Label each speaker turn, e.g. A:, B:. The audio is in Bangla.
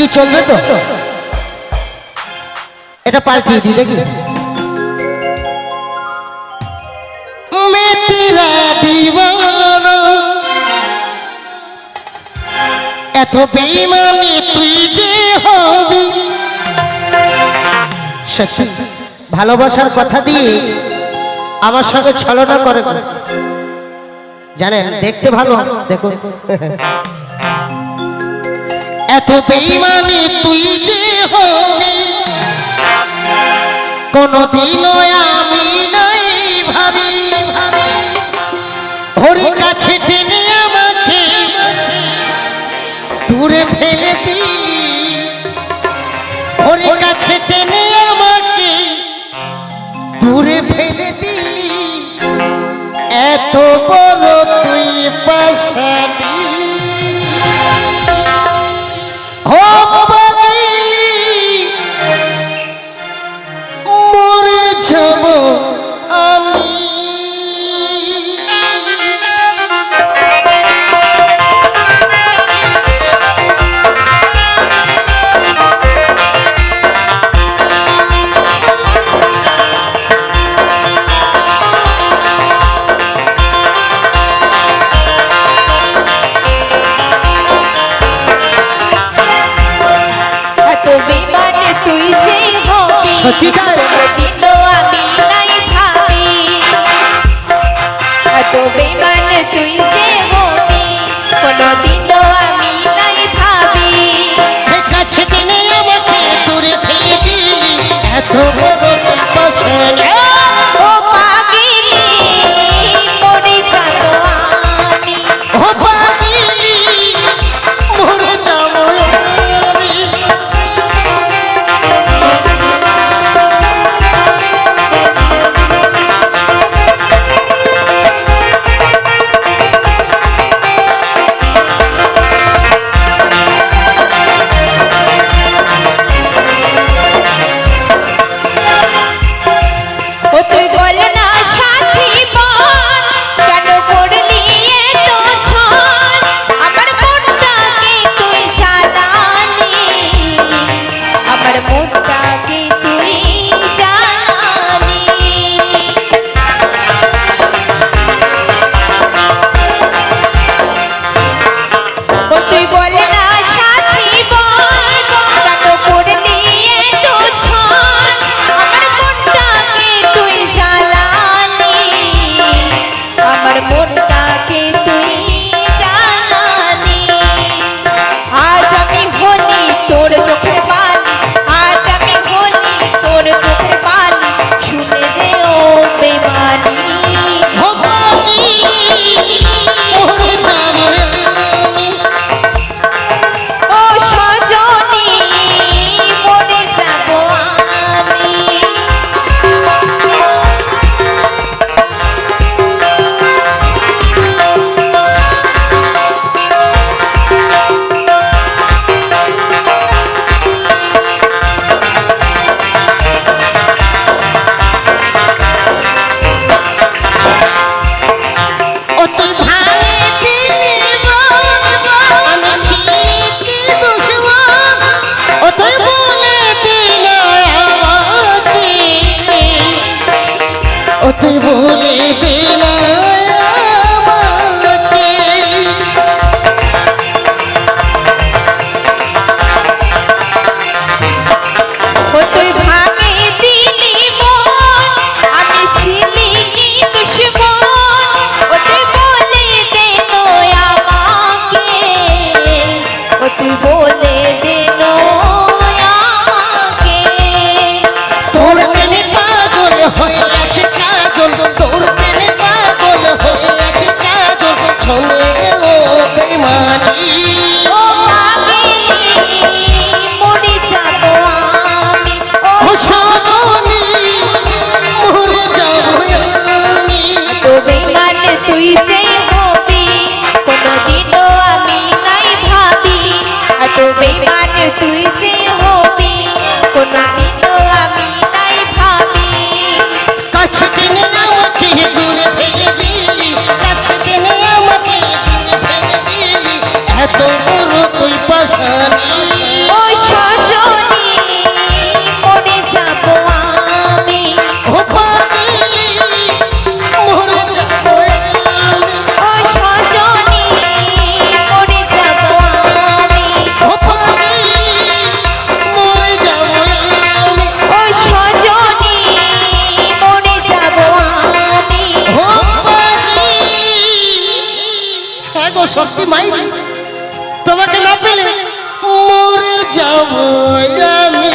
A: কি চলবে তো? এটা পাল্টিয়ে দিই দেখি এত বেইমানি তুই যে হবি। সত্যি, ভালোবাসার কথা দিয়ে আমার সঙ্গে ছলনা করে। জানেন, দেখতে ভালো, দেখুন। এত বেইমানি তুই যে হবি কোনদিনও আমি নাই ভাবি। হরি কাছে টেনে সত্যিকার ভুলে দিলা
B: বেমান
A: তুই
B: যে
A: সত্যি মাই। তোমাকে না পেলে মরে যাব আমি।